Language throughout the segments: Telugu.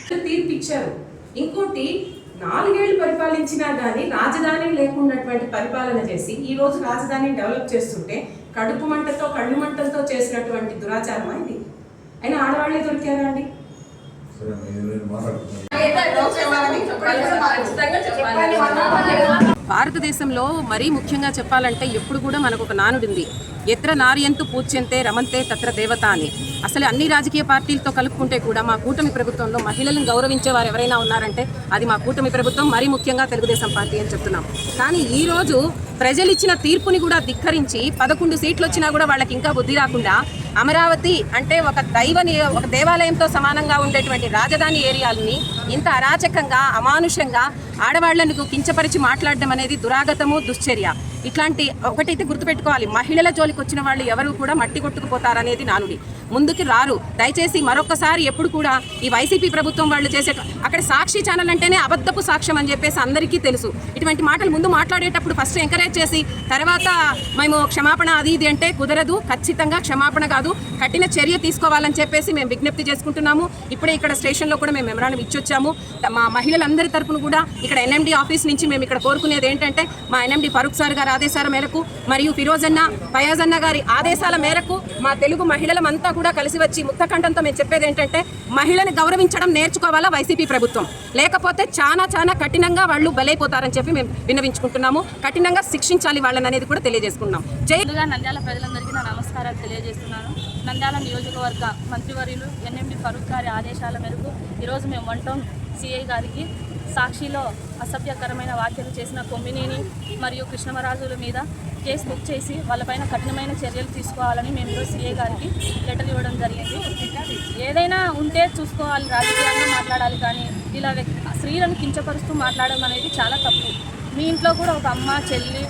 తీర్పిచ్చారు. తీర్పు ఇచ్చారు ఇంకోటి నాలుగేళ్ళు పరిపాలించినా గానీ రాజధాని లేకున్నటువంటి పరిపాలన చేసి ఈ రోజు రాజధానిని డెవలప్ చేస్తుంటే కడుపు మంటతో కళ్ళు మంటలతో చేసినటువంటి దురాచారం అయింది అయినా ఆడవాళ్ళే దొరికారా అండి సరే మీరు మీరు మాట్లాడుతున్నారు భారతదేశంలో మరీ ముఖ్యంగా చెప్పాలంటే ఎప్పుడు కూడా మనకు ఒక నానుడింది. ఎత్ర నార్యంతు పూజ్యంతే రమంతే తత్ర దేవత అని అసలు అన్ని రాజకీయ పార్టీలతో కలుపుకుంటే కూడా మా కూటమి ప్రభుత్వంలో మహిళలను గౌరవించే వారు ఎవరైనా ఉన్నారంటే అది మా కూటమి ప్రభుత్వం మరీ ముఖ్యంగా తెలుగుదేశం పార్టీ అని చెప్తున్నాం. కానీ ఈరోజు ప్రజలిచ్చిన ప్రజలు ఇచ్చిన తీర్పుని కూడా ధిక్కరించి పదకొండు సీట్లు వచ్చినా కూడా వాళ్ళకి ఇంకా బుద్ధి రాకుండా అమరావతి అంటే ఒక దైవ ఒక దేవాలయంతో సమానంగా ఉండేటువంటి రాజధాని ఏరియాలని ఇంత అరాచకంగా అమానుషంగా ఆడవాళ్ళను కించపరిచి మాట్లాడడం అనేది దురాగతము దుశ్చర్య. ఇట్లాంటి ఒకటైతే గుర్తుపెట్టుకోవాలి మహిళల జోలికి వచ్చిన వాళ్ళు ఎవరు కూడా మట్టి కొట్టుకుపోతారనేది నానుడి. ముందుకి రారు. దయచేసి మరొకసారి ఎప్పుడు కూడా ఈ వైసీపీ ప్రభుత్వం వాళ్ళు చేసే అక్కడ సాక్షి ఛానల్ అంటేనే అబద్ధపు సాక్ష్యం అని చెప్పేసి అందరికీ తెలుసు. ఇటువంటి మాటలు ముందు మాట్లాడేటప్పుడు ఫస్ట్ ఎంకరేజ్ చేసి తర్వాత మేము క్షమాపణ అది ఇది అంటే కుదరదు ఖచ్చితంగా క్షమాపణ కాదు. కఠిన చర్య తీసుకోవాలని చెప్పేసి మేము విజ్ఞప్తి చేసుకుంటున్నాము. ఇప్పుడే ఇక్కడ స్టేషన్లో కూడా మేము మెమరాండం ఇచ్చొచ్చాము. మా మహిళలందరి తరపున కూడా ఇక్కడ ఎన్ఎండి ఆఫీస్ నుంచి మేము ఇక్కడ కోరుకునేది ఏంటంటే మా ఎన్ఎండి ఫరూక్ సార్ గారు ఆదేశాల మేరకు మరియు ఫిరోజన్న ఫయాజన్న గారి ఆదేశాల మేరకు మా తెలుగు మహిళలమంతా కూడా కలిసి వచ్చి ముక్తఖండంతో మేము చెప్పేది ఏంటంటే మహిళని గౌరవించడం నేర్చుకోవాలా వైసీపీ ప్రభుత్వం? లేకపోతే చాలా చాలా కఠినంగా వాళ్ళు బలైపోతారని చెప్పి మేము విన్నవించుకుంటున్నాము. కఠినంగా శిక్షించాలి వాళ్ళని అనేది కూడా తెలియజేసుకున్నాం. జై నంద్యాల ప్రజలందరికీ నా నమస్కారాలు తెలియజేస్తున్నాను. నంద్యాల నియోజకవర్గ మంత్రివర్యులు ఎన్ఎండి ఫరూక్ గారి ఆదేశాల మేరకు ఈరోజు మేము వన్ టౌన్ సిఐ గారికి. సాక్షిలో అసభ్యకరమైన వ్యాఖ్యలు చేసిన కొమ్మినేని మరియు కృష్ణమరాజుల మీద కేసు బుక్ చేసి వాళ్ళపైన కఠినమైన చర్యలు తీసుకోవాలని మేము ఈరోజు సీఏ గారికి లెటర్ ఇవ్వడం జరిగింది. ఏదైనా ఉంటే చూసుకోవాలి రాజకీయంగా మాట్లాడాలి కానీ ఇలా స్త్రీలను కించపరుస్తూ మాట్లాడడం అనేది చాలా తప్పు. మీ ఇంట్లో కూడా ఒక అమ్మ చెల్లి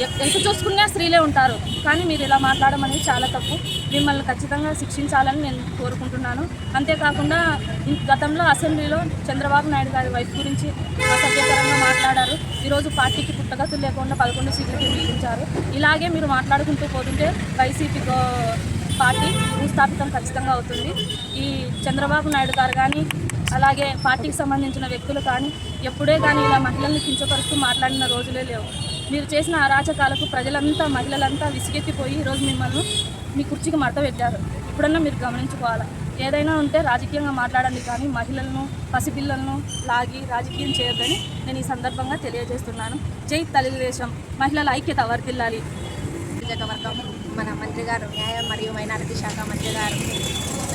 ఎంత చూసుకున్నా స్త్రీలే ఉంటారు. కానీ మీరు ఇలా మాట్లాడడం అనేది చాలా తప్పు. మిమ్మల్ని ఖచ్చితంగా శిక్షించాలని నేను కోరుకుంటున్నాను. అంతేకాకుండా గతంలో అసెంబ్లీలో చంద్రబాబు నాయుడు గారి వైఫ్ గురించి అసభ్యకరంగా మాట్లాడారు. ఈరోజు పార్టీకి పుట్టగతులు లేకుండా పదకొండు సీట్లకి పిలిపించారు ఇలాగే మీరు మాట్లాడుకుంటూ పోతుంటే వైసీపీ గో- పార్టీ భూస్థాపితం ఖచ్చితంగా అవుతుంది. ఈ చంద్రబాబు నాయుడు గారు కానీ అలాగే పార్టీకి సంబంధించిన వ్యక్తులు కానీ ఎప్పుడే కానీ ఇలా మహిళల్ని కించపరుస్తూ మాట్లాడిన రోజులే లేవు. మీరు చేసిన అరాచకాలకు ప్రజలంతా మహిళలంతా విసిగెత్తిపోయి ఈరోజు మిమ్మల్ని మీ కుర్చీకి మడత పెట్టారు. ఇప్పుడన్నా మీరు గమనించుకోవాలి? ఏదైనా ఉంటే రాజకీయంగా మాట్లాడండి కానీ మహిళలను పసిపిల్లలను లాగి రాజకీయం చేయొద్దని నేను ఈ సందర్భంగా తెలియజేస్తున్నాను. జై తెలుగుదేశం. మహిళల ఐక్యత వర్తిల్లాలి నియోజకవర్గం మన మంత్రి గారు న్యాయ మరియు మైనారిటీ శాఖ మంత్రి గారు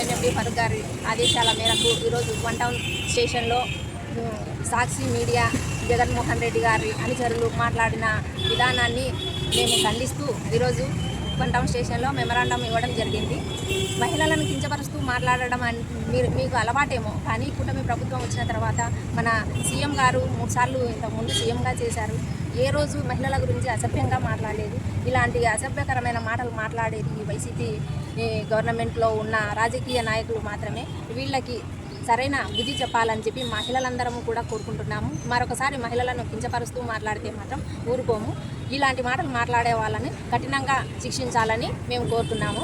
ఎన్ఎండి ఫరూక్ గారి ఆదేశాల మేరకు ఈరోజు వన్ టౌన్ స్టేషన్లో సాక్షి మీడియా జగన్మోహన్ రెడ్డి గారి అనుచరులు మాట్లాడిన విధానాన్ని మేము ఖండిస్తూ ఈరోజు ఉప్పన్ టౌన్ స్టేషన్లో మెమరాండం ఇవ్వడం జరిగింది. మహిళలను కించపరుస్తూ మాట్లాడడం మీరు మీకు అలవాటేమో కానీ కూటమి ప్రభుత్వం వచ్చిన తర్వాత మన సీఎం గారు మూడుసార్లు ఇంతకుముందు సీఎంగా చేశారు. ఏ రోజు మహిళల గురించి అసభ్యంగా మాట్లాడేది ఇలాంటి అసభ్యకరమైన మాటలు మాట్లాడేది ఈ వైసీపీ గవర్నమెంట్లో ఉన్న రాజకీయ నాయకులు మాత్రమే. వీళ్ళకి సరైన బుద్ధి చెప్పాలని చెప్పి మహిళలందరము కూడా కోరుకుంటున్నాము. మరొకసారి మహిళలను కించపరుస్తూ మాట్లాడితే మాత్రం ఊరుకోము. ఇలాంటి మాటలు మాట్లాడే వాళ్ళని కఠినంగా శిక్షించాలని మేము కోరుతున్నాము.